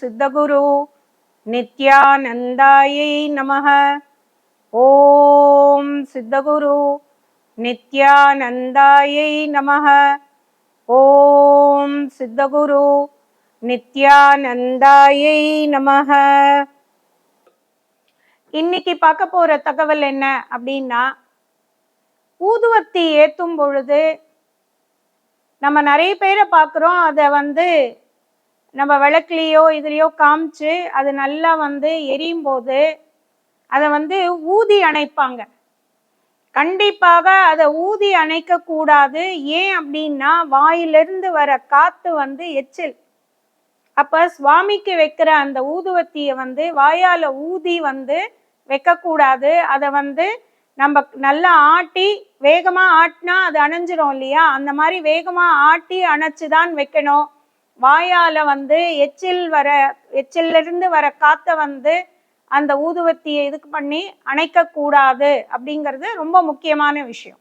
சித்தகுரு நித்யானந்தாயை நமக. ஓம் சித்தகுரு நித்யானந்தாயை நமக. ஓம் சித்தகுரு நித்யானந்தாயை நமக. இன்னைக்கு பார்க்க போற தகவல் என்ன அப்படின்னா ஊதுவத்தி ஏத்தும் பொழுது நம்ம நிறைய பேரை பார்க்குறோம். அதை வந்து நம்ம விளக்குலேயோ இதுலேயோ காமிச்சு அது நல்லா வந்து எரியும் போது அதை வந்து ஊதி அணைப்பாங்க. கண்டிப்பாக அதை ஊதி அணைக்க கூடாது ஏன் அப்படின்னா வாயிலிருந்து வர காத்து வந்து எச்சில். அப்ப சுவாமிக்கு வைக்கிற அந்த ஊதுவத்தியை வந்து வாயால ஊதி வந்து வைக்கக்கூடாது. அதை வந்து நம்ம நல்லா ஆட்டி வேகமாக ஆட்டினா அது அணைஞ்சிரும் இல்லையா? அந்த மாதிரி வேகமாக ஆட்டி அணைச்சு தான் வைக்கணும். வாயால வந்து எச்சில் வர எச்சிலிருந்து வர காற்றை வந்து அந்த ஊதுவத்தியை இதுக்கு பண்ணி அணைக்க கூடாது அப்படிங்கிறது ரொம்ப முக்கியமான விஷயம்.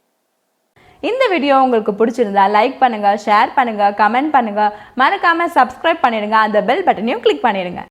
இந்த வீடியோ உங்களுக்கு பிடிச்சிருந்தா லைக் பண்ணுங்க ஷேர் பண்ணுங்க கமெண்ட் பண்ணுங்க. மறக்காம சப்ஸ்கிரைப் பண்ணிடுங்க. அந்த பெல் பட்டனையும் கிளிக் பண்ணிடுங்க.